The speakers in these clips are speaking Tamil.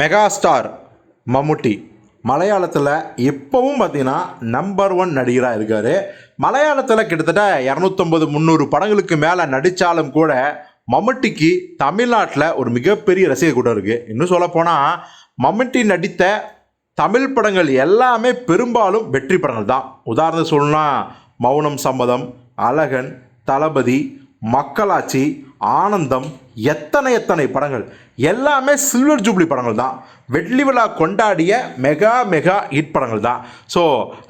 மெகாஸ்டார் மம்முட்டி மலையாளத்தில் இப்போவும் பார்த்தீங்கன்னா நம்பர் ஒன் நடிகராக இருக்கார். மலையாளத்தில் கிட்டத்தட்ட இரநூத்தொம்பது முந்நூறு படங்களுக்கு மேலே நடித்தாலும் கூட மம்முட்டிக்கு தமிழ்நாட்டில் ஒரு மிகப்பெரிய ரசிகர் கூட்டம் இருக்குது இன்னும் சொல்லப்போனால் மம்முட்டி நடித்த தமிழ் படங்கள் எல்லாமே பெரும்பாலும் வெற்றி படங்கள் தான். உதாரணம் சொல்லணும்னா மௌனம் சம்மதம் அழகன் தளபதி மக்களாட்சி ஆனந்தம் எத்தனை எத்தனை படங்கள்? எல்லாமே சில்வர் ஜூப்ளி படங்கள் தான். வெள்ளி விழா கொண்டாடிய மெகா மெகா ஹிட் படங்கள் தான். ஸோ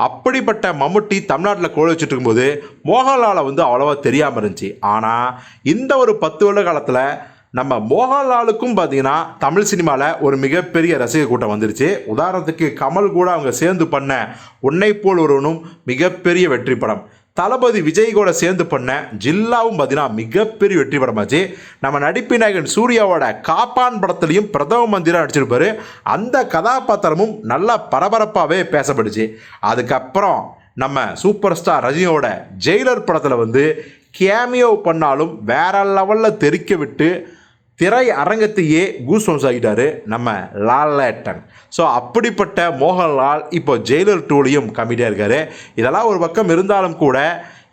அப்படிப்பட்ட மம்முட்டி தமிழ்நாட்டில் கோழி வச்சுட்டு இருக்கும்போது மோகன்லாலை வந்து அவ்வளோவா தெரியாமல் இருந்துச்சு. ஆனால் இந்த ஒரு பத்து வருட காலத்தில் நம்ம மோகன்லாலுக்கும் பார்த்தீங்கன்னா தமிழ் சினிமாவில் ஒரு மிகப்பெரிய ரசிகர் கூட்டம் வந்துருச்சு. உதாரணத்துக்கு கமல் கூட அவங்க சேர்ந்து பண்ண உன்னை போல் ஒருவனும் மிகப்பெரிய வெற்றி படம். தளபதி விஜய் கூட சேர்ந்து பண்ண ஜில்லாவும் பார்த்தீங்கன்னா மிகப்பெரிய வெற்றி படமாச்சு நம்ம நடிப்பு நாயகன் சூர்யாவோட காப்பான் படத்துலையும் பிரதம மந்திரம் நடிச்சிருப்பாரு. அந்த கதாபாத்திரமும் நல்லா பரபரப்பாகவே பேசப்படுச்சு. அதுக்கப்புறம் நம்ம சூப்பர் ஸ்டார் ரஜினியோட ஜெயிலர் படத்தில் வந்து கேமியோ பண்ணாலும் வேற லெவலில் தெறிக்க விட்டு திரை அரங்கத்தையே கூஸ்வம்ஸ் ஆகிட்டாரு நம்ம லாலேட்டன். ஸோ அப்படிப்பட்ட மோகன்லால் இப்போ ஜெயிலர் டூலையும் கமிட்டியாக இருக்காரு. இதெல்லாம் ஒரு பக்கம் இருந்தாலும் கூட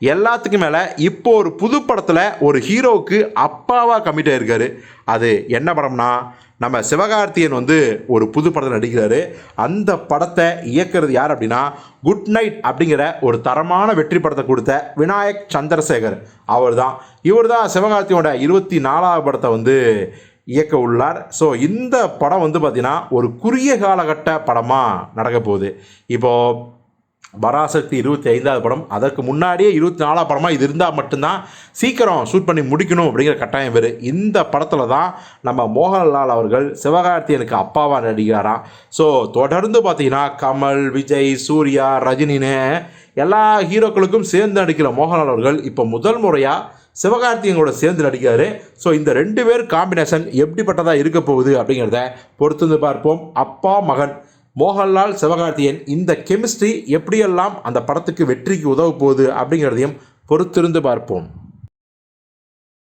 எல்லாத்துக்கும் மேலே இப்போ ஒரு புது படத்தில் ஒரு ஹீரோவுக்கு அப்பாவாக கமிட்டாக ஆயிருக்காரு. அது என்ன படம்னா நம்ம சிவகார்த்தியன் வந்து ஒரு புது படத்தில் நடிக்கிறாரு. அந்த படத்தை இயக்குறது யார் அப்படின்னா குட் நைட் அப்படிங்கிற ஒரு தரமான வெற்றி படத்தை கொடுத்த விநாயக் சந்திரசேகர் அவர் தான் இவர் தான் சிவகார்த்தியோட இருபத்தி நாலாவது படத்தை வந்து இயக்க உள்ளார். ஸோ இந்த படம் வந்து பார்த்திங்கன்னா ஒரு குறுகிய காலகட்ட படமாக நடக்க போகுது. இப்போது பராசக்தி இருபத்தி ஐந்தாவது படம். அதற்கு முன்னாடியே இருபத்தி நாலாவது படமாக இது இருந்தால் மட்டும்தான் சீக்கிரம் ஷூட் பண்ணி முடிக்கணும் அப்படிங்கிற கட்டாயம் வேறு. இந்த படத்தில் தான் நம்ம மோகன்லால் அவர்கள் சிவகார்த்தியனுக்கு அப்பாவாக நடிக்கிறாராம் ஸோ தொடர்ந்து பார்த்தீங்கன்னா கமல் விஜய் சூர்யா ரஜினின்னு எல்லா ஹீரோக்களுக்கும் சேர்ந்து நடிக்கிற மோகன்லால் அவர்கள் இப்போ முதல் முறையாக சிவகார்த்திகனோட சேர்ந்து நடிக்கிறாரு. ஸோ இந்த ரெண்டு பேர் காம்பினேஷன் எப்படிப்பட்டதாக இருக்க போகுது அப்படிங்கிறத பொறுத்து வந்து பார்ப்போம். அப்பா மகன். மோகன்லால் சிவகார்த்தியன் இந்த கெமிஸ்ட்ரி எப்படியெல்லாம் அந்த படத்துக்கு வெற்றிக்கு உதவ போகுது அப்படிங்கிறதையும் பொறுத்திருந்து பார்ப்போம்.